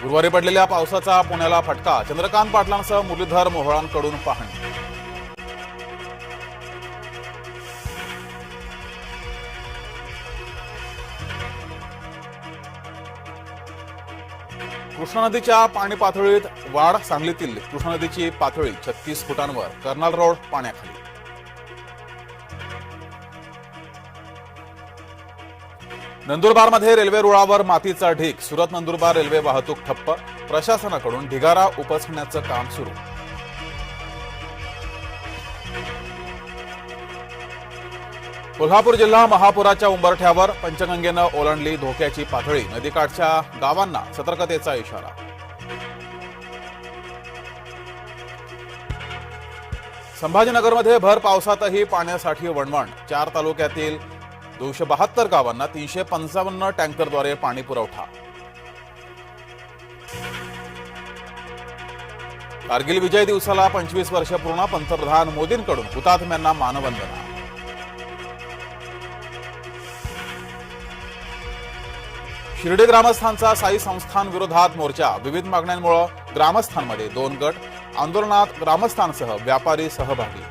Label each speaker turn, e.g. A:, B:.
A: गुरुवारी पडलेल्या पावसाचा पुण्याला फटका चंद्रकांत पाटलांसह मुरलीधर मोहोळांकडून पाहणी. कृष्णा नदीच्या पाणी पातळीत वाढ सांगलीतील कृष्णा नदीची पातळी छत्तीस फुटांवर कर्नाल रोड पाण्याखाली. नंदुरबारमध्ये रेल्वे रुळावर मातीचा ढीक सुरत नंदुरबार रेल्वे वाहतूक ठप्प. प्रशासनाकडून ढिगारा उपसण्याचं काम सुरू. कोल्हापूर जिल्हा महापुराच्या उंबरठ्यावर पंचगंगेनं ओलांडली धोक्याची पातळी नदीकाठच्या गावांना सतर्कतेचा इशारा. संभाजीनगरमध्ये भर पावसातही पाण्यासाठी वणवण. चार तालुक्यातील दोनशे बहात्तर गावांना तीनशे पंचावन्न टँकरद्वारे पाणी पुरवठा. कारगिल विजय दिवसाला पंचवीस वर्ष पूर्ण पंतप्रधान मोदींकडून हुतात्म्यांना मानवंदना. शिर्डी ग्रामस्थांचा साई संस्थान विरोधात मोर्चा. विविध मागण्यांमुळे ग्रामस्थांमध्ये दोन गट आंदोलनात ग्रामस्थांसह व्यापारी सहभागी.